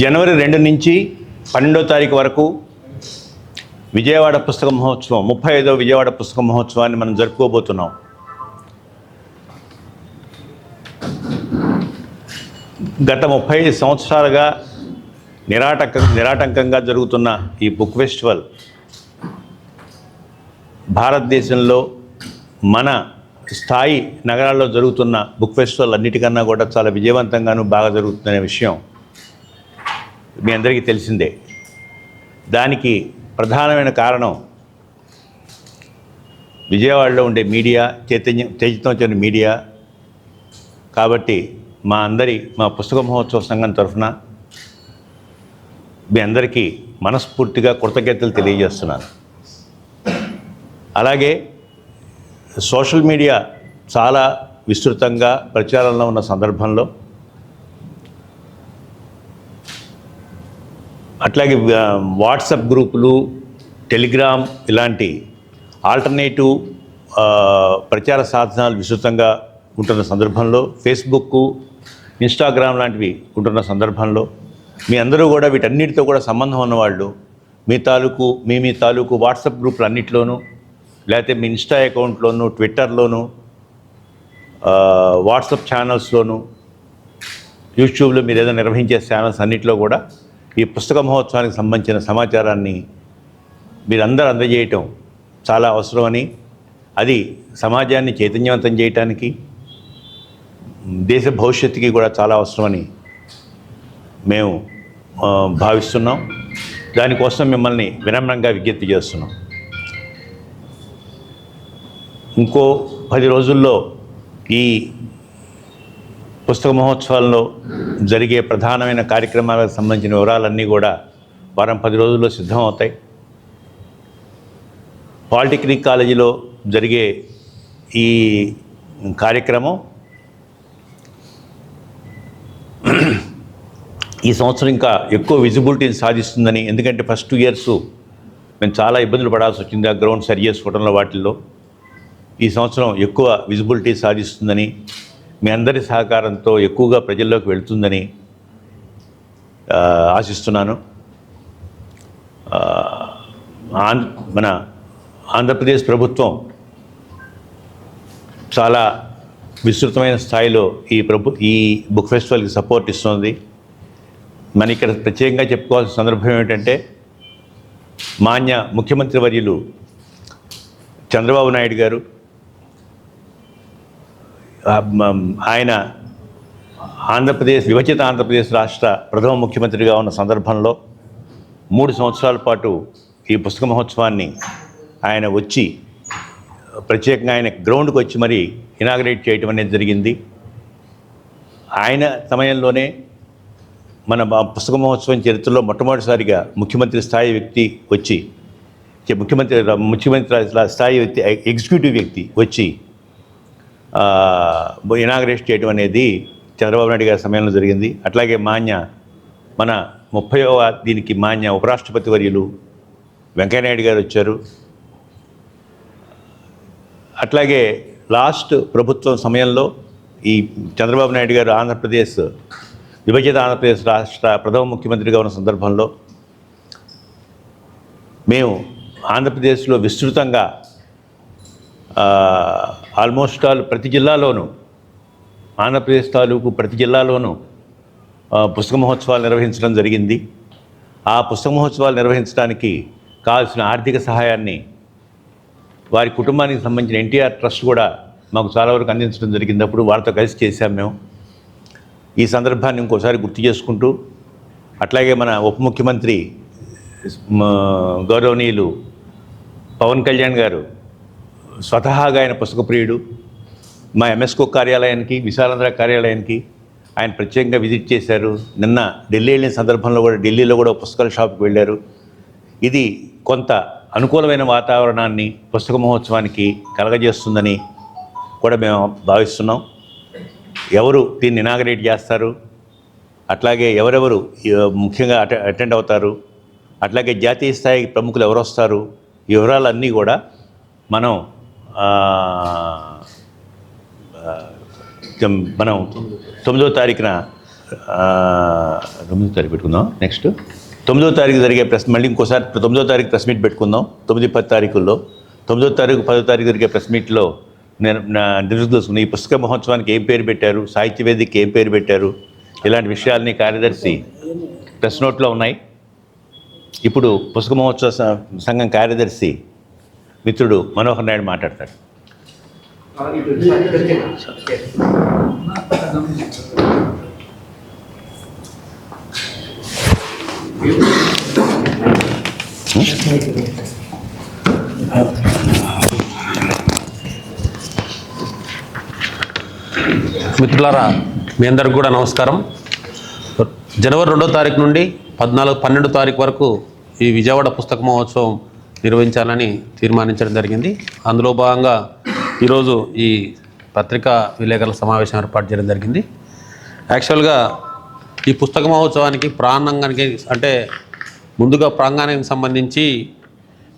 జనవరి రెండు నుంచి పన్నెండో తారీఖు వరకు విజయవాడ పుస్తక మహోత్సవం ముప్పై ఐదో విజయవాడ పుస్తక మహోత్సవాన్ని మనం జరుపుకోబోతున్నాం. గత ముప్పై ఐదు సంవత్సరాలుగా నిరాటక నిరాటంకంగా జరుగుతున్న ఈ బుక్ ఫెస్టివల్ భారతదేశంలో మన స్థాయి నగరాల్లో జరుగుతున్న బుక్ ఫెస్టివల్ అన్నిటికన్నా కూడా చాలా విజయవంతంగాను బాగా జరుగుతుందనే విషయం. మీ అందరికీ తెలిసిందే. దానికి ప్రధానమైన కారణం విజయవాడలో ఉండే మీడియా చైతన్యం చైతన్యం మీడియా. కాబట్టి మా అందరి మా పుస్తక మహోత్సవ సంఘం తరఫున మీ అందరికీ మనస్ఫూర్తిగా కృతజ్ఞతలు తెలియజేస్తున్నాను. అలాగే సోషల్ మీడియా చాలా విస్తృతంగా ప్రచారంలో ఉన్న సందర్భంలో అట్లాగే వాట్సప్ వాట్సాప్ గ్రూపులు టెలిగ్రామ్ ఇలాంటి ఆల్టర్నేటివ్ ప్రచార సాధనాలు విస్తృతంగా ఉంటున్న సందర్భంలో ఫేస్బుక్ ఇన్స్టాగ్రామ్ లాంటివి ఉంటున్న సందర్భంలో మీ అందరూ కూడా వీటన్నిటితో కూడా సంబంధం ఉన్నవాళ్ళు మీ తాలూకు మీ మీ తాలూకు వాట్సాప్ గ్రూపులు అన్నిటిలోనూ లేకపోతే మీ ఇన్స్టా అకౌంట్లోనూ ట్విట్టర్లోనూ వాట్సప్ వాట్సాప్ యూట్యూబ్లో మీరు ఏదైనా నిర్వహించే ఛానల్స్ అన్నింటిలో కూడా ఈ పుస్తక మహోత్సవానికి సంబంధించిన సమాచారాన్ని మీరందరూ అందజేయటం చాలా అవసరమని అది సమాజాన్ని చైతన్యవంతం చేయటానికి దేశ భవిష్యత్తుకి కూడా చాలా అవసరమని మేము భావిస్తున్నాం. దానికోసం మిమ్మల్ని వినమ్రంగా విజ్ఞప్తి చేస్తున్నాం. ఇంకో పది రోజుల్లో ఈ పుస్తక మహోత్సవాల్లో జరిగే ప్రధానమైన కార్యక్రమాలకు సంబంధించిన వివరాలన్నీ కూడా వారం పది రోజుల్లో సిద్ధమవుతాయి. పాలిటెక్నిక్ కాలేజీలో జరిగే ఈ కార్యక్రమం ఈ సంవత్సరం ఇంకా ఎక్కువ విజిబిలిటీని సాధిస్తుందని ఎందుకంటే ఫస్ట్ టూ ఇయర్స్ మేము చాలా ఇబ్బందులు పడాల్సి వచ్చింది ఆ గ్రౌండ్ సరి చేసుకోవడంలో వాటిల్లో. ఈ సంవత్సరం ఎక్కువ విజిబిలిటీ సాధిస్తుందని మీ అందరి సహకారంతో ఎక్కువగా ప్రజల్లోకి వెళ్తుందని ఆశిస్తున్నాను. ఆంధ్ర మన ఆంధ్రప్రదేశ్ ప్రభుత్వం చాలా విస్తృతమైన స్థాయిలో ఈ ప్రభు ఈ బుక్ ఫెస్టివల్కి సపోర్ట్ ఇస్తుంది. మన ఇక్కడ ప్రత్యేకంగా చెప్పుకోవాల్సిన సందర్భం ఏమిటంటే మాన్య ముఖ్యమంత్రి వర్యులు చంద్రబాబు నాయుడు గారు ఆయన ఆంధ్రప్రదేశ్ విభజిత ఆంధ్రప్రదేశ్ రాష్ట్ర ప్రథమ ముఖ్యమంత్రిగా ఉన్న సందర్భంలో మూడు సంవత్సరాల పాటు ఈ పుస్తక మహోత్సవాన్ని ఆయన వచ్చి ప్రత్యేకంగా ఆయన గ్రౌండ్కి వచ్చి మరి ఇనాగ్రేట్ చేయటం అనేది జరిగింది. ఆయన సమయంలోనే మన బా- పుస్తక మహోత్సవం చరిత్రలో మొట్టమొదటిసారిగా ముఖ్యమంత్రి స్థాయి వ్యక్తి వచ్చి చే- ముఖ్యమంత్రి ముఖ్యమంత్రి స్థాయి వ్యక్తి ఎగ్జిక్యూటివ్ వ్యక్తి వచ్చి ఇనాగ్రేట్ చేయడం అనేది చంద్రబాబు నాయుడు గారి సమయంలో జరిగింది. అట్లాగే మాన్య మన ముప్పైవ దీనికి మాన్య ఉపరాష్ట్రపతి వర్యులు వెంకయ్యనాయుడు గారు వచ్చారు. అట్లాగే లాస్ట్ ప్రభుత్వం సమయంలో ఈ చంద్రబాబు నాయుడు గారు ఆంధ్రప్రదేశ్ విభజిత ఆంధ్రప్రదేశ్ రాష్ట్ర ప్రథమ ముఖ్యమంత్రిగా ఉన్న సందర్భంలో మేము ఆంధ్రప్రదేశ్లో విస్తృతంగా ఆల్మోస్ట్ ఆల్ ప్రతి జిల్లాలోనూ ఆంధ్రప్రదేశ్ తాలూకు ప్రతి జిల్లాలోనూ పుస్తక మహోత్సవాలు నిర్వహించడం జరిగింది. ఆ పుస్తక మహోత్సవాలు నిర్వహించడానికి కావాల్సిన ఆర్థిక సహాయాన్ని వారి కుటుంబానికి సంబంధించిన ఎన్టీఆర్ ట్రస్ట్ కూడా మాకు చాలా వరకు అందించడం జరిగింది. అప్పుడు వారితో కలిసి చేశాం మేము. ఈ సందర్భాన్ని ఇంకోసారి గుర్తు చేసుకుంటూ అట్లాగే మన ఉప ముఖ్యమంత్రి గౌరవనీయులు పవన్ కళ్యాణ్ గారు స్వతహాగా ఆయన పుస్తక ప్రియుడు. మా ఎంఎస్కో కార్యాలయానికి విశాలాంధ్ర కార్యాలయానికి ఆయన ప్రత్యేకంగా విజిట్ చేశారు. నిన్న ఢిల్లీ వెళ్ళిన సందర్భంలో కూడా ఢిల్లీలో కూడా పుస్తకాల షాప్కి వెళ్ళారు. ఇది కొంత అనుకూలమైన వాతావరణాన్ని పుస్తక మహోత్సవానికి కలగజేస్తుందని కూడా మేము భావిస్తున్నాం. ఎవరు దీన్ని ఇనాగరేట్ చేస్తారు? అట్లాగే ఎవరెవరు ముఖ్యంగా అటెండ్ అవుతారు? అట్లాగే జాతీయ స్థాయి ప్రముఖులు ఎవరు వస్తారు ఈ వివరాలన్నీ కూడా మనం మనం తొమ్మిదో తారీఖున తొమ్మిదో తారీఖు పెట్టుకుందాం. నెక్స్ట్ తొమ్మిదో తారీఖు జరిగే ప్రెస్ మళ్ళీ ఇంకోసారి తొమ్మిదో తారీఖు ప్రెస్ మీట్ పెట్టుకుందాం. తొమ్మిది పది తారీఖుల్లో. తొమ్మిదో తారీఖు పదో తారీఖు జరిగే ప్రెస్ మీట్లో నేను నా ఈ పుస్తక మహోత్సవానికి ఏం పేరు పెట్టారు? సాహిత్య వేదికకి ఏం పేరు పెట్టారు? ఇలాంటి విషయాల్ని కార్యదర్శి ప్రెస్ నోట్లో ఉన్నాయి. ఇప్పుడు పుస్తక మహోత్సవ సంఘం కార్యదర్శి మిత్రుడు మనోహర్ నాయుడు మాట్లాడతాడు. మిత్రులారా మీ అందరికి కూడా నమస్కారం. జనవరి రెండో తారీఖు నుండి పద్నాలుగు పన్నెండు తారీఖు వరకు ఈ విజయవాడ పుస్తక మహోత్సవం నిర్వహించాలని తీర్మానించడం జరిగింది. అందులో భాగంగా ఈరోజు ఈ పత్రికా విలేకరుల సమావేశం ఏర్పాటు చేయడం జరిగింది. యాక్చువల్గా ఈ పుస్తక మహోత్సవానికి ప్రాంగణానికి అంటే ముందుగా ప్రాంగణానికి సంబంధించి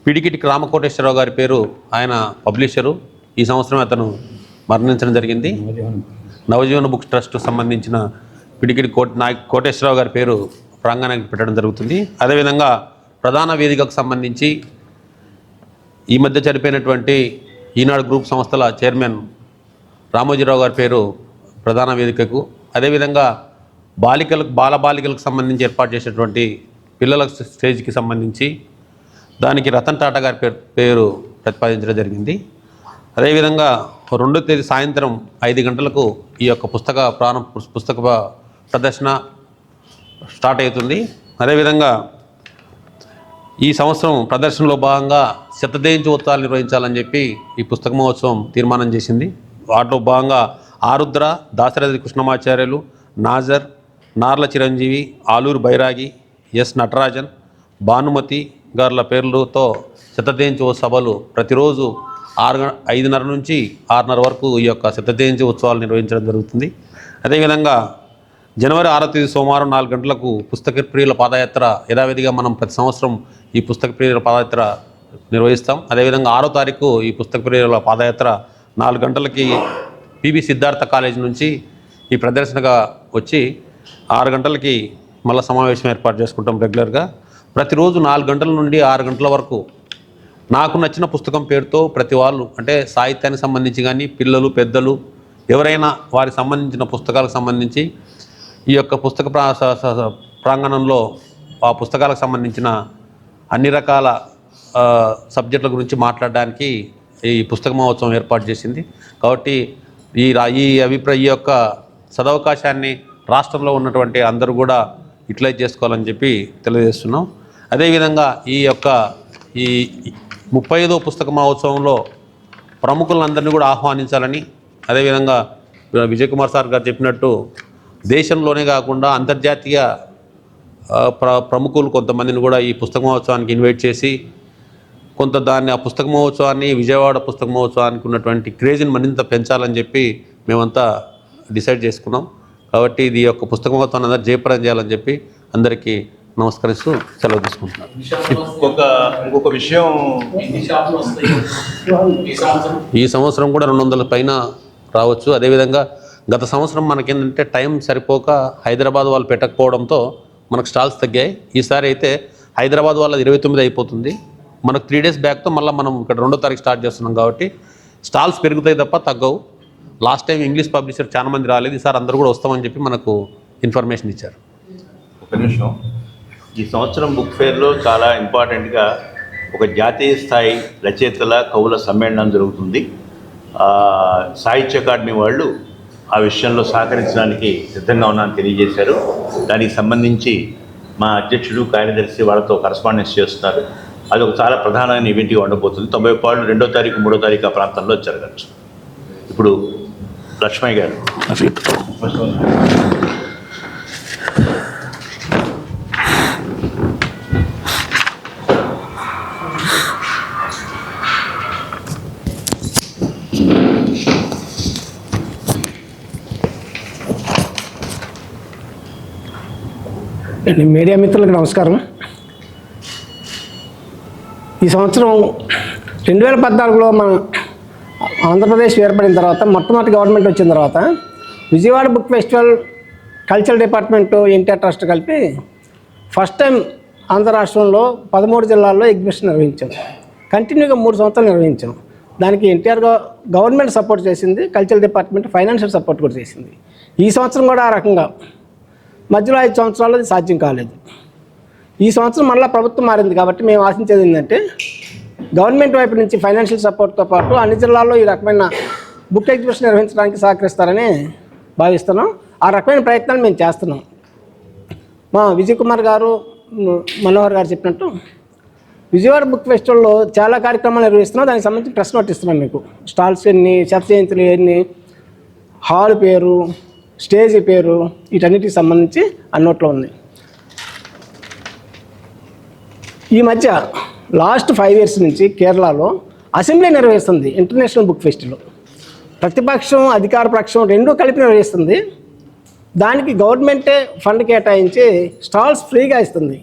పిడికిటి రామకోటేశ్వరరావు గారి పేరు ఆయన పబ్లిషరు. ఈ సంవత్సరం అతను మరణించడం జరిగింది. నవజీవన బుక్స్ ట్రస్ట్ సంబంధించిన పిడికిటి కోట నాయక్ కోటేశ్వరరావు గారి పేరు ప్రాంగణానికి పెట్టడం జరుగుతుంది. అదేవిధంగా ప్రధాన వేదికకు సంబంధించి ఈ మధ్య చనిపోయినటువంటి ఈనాడు గ్రూప్ సంస్థల చైర్మన్ రామోజీరావు గారి పేరు ప్రధాన వేదికకు అదేవిధంగా బాలికలకు బాలబాలికలకు సంబంధించి ఏర్పాటు చేసినటువంటి పిల్లల స్టేజ్కి సంబంధించి దానికి రతన్ టాటా గారి పేరు పేరు ప్రతిపాదించడం జరిగింది. అదేవిధంగా రెండో తేదీ సాయంత్రం ఐదు గంటలకు ఈ యొక్క పుస్తక ప్రారంభ పుస్తక ప్రదర్శన స్టార్ట్ అవుతుంది. అదేవిధంగా ఈ సంవత్సరం ప్రదర్శనలో భాగంగా శతజయంతి ఉత్సవాలు నిర్వహించాలని చెప్పి ఈ పుస్తక మహోత్సవం తీర్మానం చేసింది. వాటిలో భాగంగా ఆరుద్ర దాశరథి కృష్ణమాచార్యులు నాజర్ నార్ల చిరంజీవి ఆలూరు బైరాగి ఎస్ నటరాజన్ భానుమతి గారుల పేర్లతో శతజయంతి సభలు ప్రతిరోజు ఆరు ఐదున్నర నుంచి ఆరున్నర వరకు ఈ యొక్క శతజయంతి ఉత్సవాలు నిర్వహించడం జరుగుతుంది. అదేవిధంగా జనవరి ఆరో తేదీ సోమవారం నాలుగు గంటలకు పుస్తక ప్రియుల పాదయాత్ర యథావిధిగా మనం ప్రతి సంవత్సరం ఈ పుస్తక ప్రియుల పాదయాత్ర నిర్వహిస్తాం. అదేవిధంగా ఆరో తారీఖు ఈ పుస్తక ప్రియుల పాదయాత్ర నాలుగు గంటలకి పిబి సిద్ధార్థ కాలేజ్ నుంచి ఈ ప్రదర్శనగా వచ్చి ఆరు గంటలకి మళ్ళీ సమావేశం ఏర్పాటు చేసుకుంటాం రెగ్యులర్గా. ప్రతిరోజు నాలుగు గంటల నుండి ఆరు గంటల వరకు నాకు నచ్చిన పుస్తకం పేరుతో ప్రతి వాళ్ళు అంటే సాహిత్యానికి సంబంధించి కానీ పిల్లలు పెద్దలు ఎవరైనా వారికి సంబంధించిన పుస్తకాలకు సంబంధించి ఈ యొక్క పుస్తక ప్రా ప్రాంగణంలో ఆ పుస్తకాలకు సంబంధించిన అన్ని రకాల సబ్జెక్టుల గురించి మాట్లాడడానికి ఈ పుస్తక మహోత్సవం ఏర్పాటు చేసింది. కాబట్టి ఈ రా- ఈ అభిప్రాయ ఈ యొక్క సదవకాశాన్ని రాష్ట్రంలో ఉన్నటువంటి అందరూ కూడా యూటిలైజ్ చేసుకోవాలని చెప్పి తెలియజేస్తున్నాం. అదేవిధంగా ఈ యొక్క ఈ ముప్పై ఐదో పుస్తక మహోత్సవంలో ప్రముఖులందరినీ కూడా ఆహ్వానించాలని అదేవిధంగా విజయ్ కుమార్ సార్ గారు చెప్పినట్టు దేశంలోనే కాకుండా అంతర్జాతీయ ప్ర ప్రముఖులు కొంతమందిని కూడా ఈ పుస్తక మహోత్సవానికి ఇన్వైట్ చేసి కొంత దాన్ని ఆ పుస్తక మహోత్సవాన్ని విజయవాడ పుస్తక మహోత్సవానికి ఉన్నటువంటి క్రేజ్ని మరింత పెంచాలని చెప్పి మేమంతా డిసైడ్ చేసుకున్నాం. కాబట్టి ఇది యొక్క పుస్తక మహోత్సవాన్ని అందరూ జయప్రదం చేయాలని చెప్పి అందరికీ నమస్కరిస్తూ సెలవు తీసుకుంటున్నాను ఇంకొక ఇంకొక విషయం. ఈ సంవత్సరం కూడా రెండు వందల పైన రావచ్చు. అదేవిధంగా గత సంవత్సరం మనకేంటంటే టైం సరిపోక హైదరాబాద్ వాళ్ళు పెట్టకపోవడంతో మనకు స్టాల్స్ తగ్గాయి. ఈసారి అయితే హైదరాబాద్ వాళ్ళది ఇరవై తొమ్మిది అయిపోతుంది. మనకు త్రీ డేస్ బ్యాక్తో మళ్ళీ మనం ఇక్కడ రెండో తారీఖు స్టార్ట్ చేస్తున్నాం కాబట్టి స్టాల్స్ పెరుగుతాయి తప్ప తగ్గవు. లాస్ట్ టైం ఇంగ్లీష్ పబ్లిషర్ చాలా మంది రాలేదు. ఈసారి అందరూ కూడా వస్తామని చెప్పి మనకు ఇన్ఫర్మేషన్ ఇచ్చారు. ఒక నిమిషం. ఈ సంవత్సరం బుక్ ఫేర్లో చాలా ఇంపార్టెంట్గా ఒక జాతీయ స్థాయి రచయితల కవుల సమ్మేళనం జరుగుతుంది. సాహిత్య అకాడమీ వాళ్ళు ఆ విషయంలో సహకరించడానికి సిద్ధంగా ఉన్నానని తెలియజేశారు. దానికి సంబంధించి మా అధ్యక్షుడు కార్యదర్శి వాళ్ళతో కరస్పాండెన్స్ చేస్తున్నారు. అది ఒక చాలా ప్రధానమైన ఈవెంట్గా ఉండబోతుంది. తొంభై పాళ్ళు రెండో తారీఖు మూడో తారీఖు ఆ ప్రాంతంలో జరగచ్చు. ఇప్పుడు లక్ష్మయ్య గారు. మీడియా మిత్రులకు నమస్కారం. ఈ సంవత్సరం రెండు వేల పద్నాలుగులో మన ఆంధ్రప్రదేశ్ ఏర్పడిన తర్వాత మొట్టమొదటి గవర్నమెంట్ వచ్చిన తర్వాత Vijayawada book festival cultural department NTR trust కలిపి ఫస్ట్ టైం ఆంధ్ర రాష్ట్రంలో పదమూడు జిల్లాల్లో ఎగ్జిబిషన్ నిర్వహించాం. కంటిన్యూగా మూడు సంవత్సరాలు నిర్వహించాం. దానికి ఎన్టీఆర్ గవర్నమెంట్ సపోర్ట్ చేసింది కల్చరల్ డిపార్ట్మెంట్ ఫైనాన్షియల్ సపోర్ట్ కూడా చేసింది. ఈ సంవత్సరం కూడా ఆ రకంగా మధ్యలో ఐదు సంవత్సరాలు అది సాధ్యం కాలేదు. ఈ సంవత్సరం మళ్ళీ ప్రభుత్వం మారింది కాబట్టి మేము ఆశించేది ఏంటంటే గవర్నమెంట్ వైపు నుంచి ఫైనాన్షియల్ సపోర్ట్తో పాటు అన్ని జిల్లాల్లో ఈ రకమైన బుక్ ఎగ్జిబిషన్ నిర్వహించడానికి సహకరిస్తారని భావిస్తున్నాం. ఆ రకమైన ప్రయత్నాలు మేము చేస్తున్నాం. మా విజయ్ కుమార్ గారు మనోహర్ గారు చెప్పినట్టు విజయవాడ బుక్ ఫెస్టివల్లో చాలా కార్యక్రమాలు నిర్వహిస్తున్నాం. దానికి సంబంధించి ప్రెస్ నోట్ ఇస్తున్నాం మీకు. స్టాల్స్ ఎన్ని శత జయంతులు ఎన్ని హాల్ పేరు స్టేజ్ పేరు వీటన్నిటికి సంబంధించి అన్నోట్లో ఉంది. ఈ మధ్య లాస్ట్ ఫైవ్ ఇయర్స్ నుంచి కేరళలో అసెంబ్లీ నిర్వహిస్తుంది ఇంటర్నేషనల్ బుక్ ఫెస్టివల్. ప్రతిపక్షం అధికార పక్షం రెండూ కలిపి నిర్వహిస్తుంది. దానికి గవర్నమెంటే ఫండ్ కేటాయించి స్టాల్స్ ఫ్రీగా ఇస్తుంది.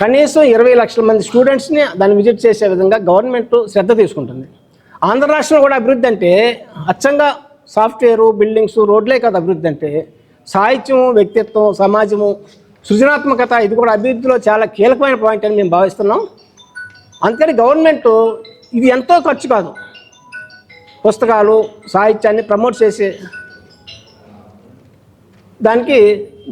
కనీసం ఇరవై లక్షల మంది స్టూడెంట్స్ని దాన్ని విజిట్ చేసే విధంగా గవర్నమెంట్ శ్రద్ధ తీసుకుంటుంది. ఆంధ్ర రాష్ట్రంలో కూడా అభివృద్ధి అంటే అచ్చంగా సాఫ్ట్వేరు బిల్డింగ్స్ రోడ్లే కదా అభివృద్ధి అంటే సాహిత్యం వ్యక్తిత్వం సమాజము సృజనాత్మకత ఇది కూడా అభివృద్ధిలో చాలా కీలకమైన పాయింట్ అని మేము భావిస్తున్నాం. అందుకని గవర్నమెంట్ ఇది ఎంతో ఖర్చు కాదు. పుస్తకాలు సాహిత్యాన్ని ప్రమోట్ చేసే దానికి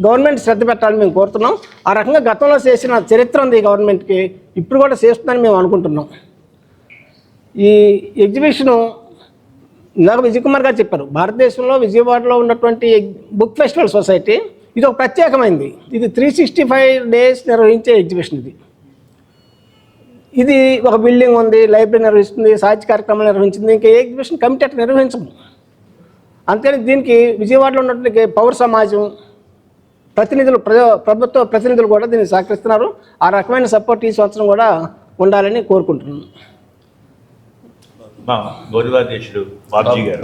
గవర్నమెంట్ శ్రద్ధ పెట్టాలని మేము కోరుతున్నాం. ఆ రకంగా గతంలో చేసిన చరిత్ర ఉంది ఈ గవర్నమెంట్కి ఇప్పుడు కూడా చేస్తుందని మేము అనుకుంటున్నాం. ఈ ఎగ్జిబిషను ఇందాక విజయ్ కుమార్ గారు చెప్పారు భారతదేశంలో విజయవాడలో ఉన్నటువంటి బుక్ ఫెస్టివల్ సొసైటీ ఇది ఒక ప్రత్యేకమైనది ఇది త్రీ సిక్స్టీ ఫైవ్ డేస్ నిర్వహించే ఎగ్జిబిషన్ ఇది. ఇది ఒక బిల్డింగ్ ఉంది లైబ్రరీ నిర్వహిస్తుంది సాహిత్య కార్యక్రమాలు నిర్వహించింది ఇంకా ఏ ఎగ్జిబిషన్ కమిటీ అట్లా నిర్వహించము. అందుకని దీనికి విజయవాడలో ఉన్నటువంటి పౌర సమాజం ప్రతినిధులు ప్రజా ప్రభుత్వ ప్రతినిధులు కూడా దీన్ని సహకరిస్తున్నారు. ఆ రకమైన సపోర్ట్ ఈ సంవత్సరం కూడా ఉండాలని కోరుకుంటున్నాను. మా గౌరవాధ్యక్షుడు బాబ్జీ గారు.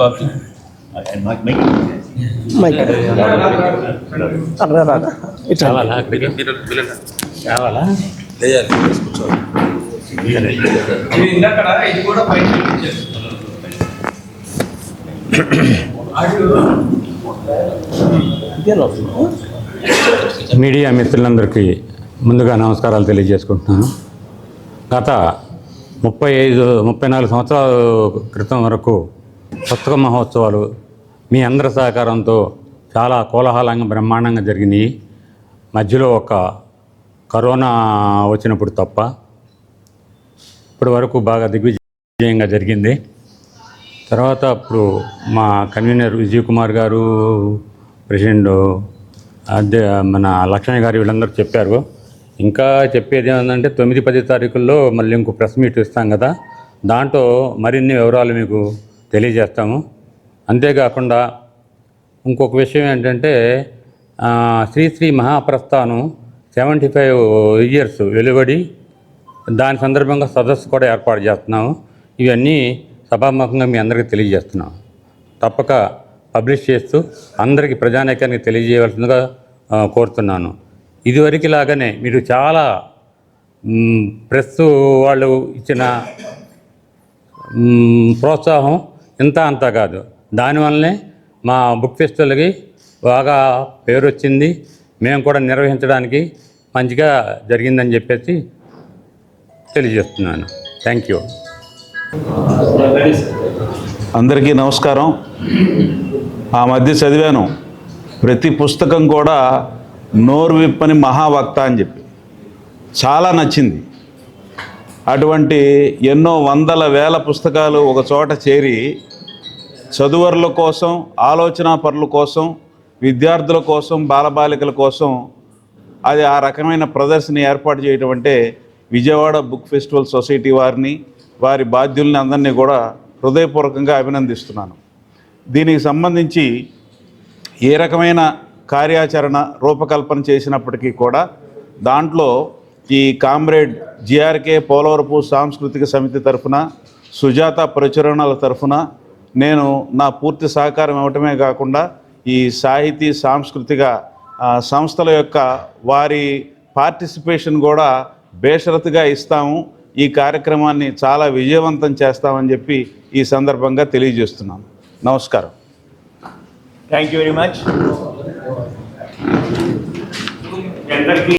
మీడియా మిత్రులందరికీ ముందుగా నమస్కారాలు తెలియజేసుకుంటున్నాను. గత ముప్పై ఐదు ముప్పై నాలుగు సంవత్సరాల క్రితం వరకు పుస్తక మహోత్సవాలు మీ అందరి సహకారంతో చాలా కోలాహలంగా బ్రహ్మాండంగా జరిగినాయి. మధ్యలో ఒక కరోనా వచ్చినప్పుడు తప్ప ఇప్పటి వరకు బాగా దిగ్విజయంగా జరిగింది. తర్వాత అప్పుడు మా కన్వీనర్ విజయ్ కుమార్ గారు ప్రెసిడెంట్ అదే మన లక్ష్మణ్ గారు వీళ్ళందరూ చెప్పారు. ఇంకా చెప్పేది ఏంటంటే తొమ్మిది పది తారీఖుల్లో మళ్ళీ ఇంకో ప్రెస్ మీట్ ఇస్తాం కదా. దాంట్లో మరిన్ని వివరాలు మీకు తెలియజేస్తాము. అంతేకాకుండా ఇంకొక విషయం ఏంటంటే Shri Srisri Mahaprasthanam seventy five years వెలువడి దాని సందర్భంగా సదస్సు కూడా ఏర్పాటు చేస్తున్నాము. ఇవన్నీ సభాముఖంగా మీ అందరికీ తెలియజేస్తున్నాం. తప్పక పబ్లిష్ చేస్తూ అందరికీ ప్రజానీకానికి తెలియజేయవలసిందిగా కోరుతున్నాను. ఇదివరకు లాగానే మీరు చాలా ప్రెస్ వాళ్ళు ఇచ్చిన ప్రోత్సాహం ఇంత అంత కాదు. దానివల్లనే మా బుక్ ఫెస్టివల్కి బాగా పేరు వచ్చింది మేము కూడా నిర్వహించడానికి మంచిగా జరిగిందని చెప్పేసి తెలియజేస్తున్నాను. Thank you. అందరికీ నమస్కారం. ఆ మధ్య చదివాను. ప్రతి పుస్తకం కూడా నోరు విప్పని మహావక్త అని చెప్పి. చాలా నచ్చింది. అటువంటి ఎన్నో వందల వేల పుస్తకాలు ఒక చోట చేరి చదువరుల కోసం ఆలోచన పరుల కోసం విద్యార్థుల కోసం బాలబాలికల కోసం అది ఆ రకమైన ప్రదర్శన ఏర్పాటు చేయటం అంటే విజయవాడ బుక్ ఫెస్టివల్ సొసైటీ వారిని వారి బాధ్యుల్ని అందరినీ కూడా హృదయపూర్వకంగా అభినందిస్తున్నాను. దీనికి సంబంధించి ఏ రకమైన కార్యాచరణ రూపకల్పన చేసినప్పటికీ కూడా దాంట్లో ఈ కామ్రేడ్ జిఆర్కే పోలవరపు సాంస్కృతిక సమితి తరఫున సుజాత ప్రచురణల తరఫున నేను నా పూర్తి సహకారం ఇవ్వటమే కాకుండా ఈ సాహితీ సాంస్కృతిక సంస్థల యొక్క వారి పార్టిసిపేషన్ కూడా బేషరతుగా ఇస్తాము. ఈ కార్యక్రమాన్ని చాలా విజయవంతం చేస్తామని చెప్పి ఈ సందర్భంగా తెలియజేస్తున్నాను. నమస్కారం. Thank you very much and let me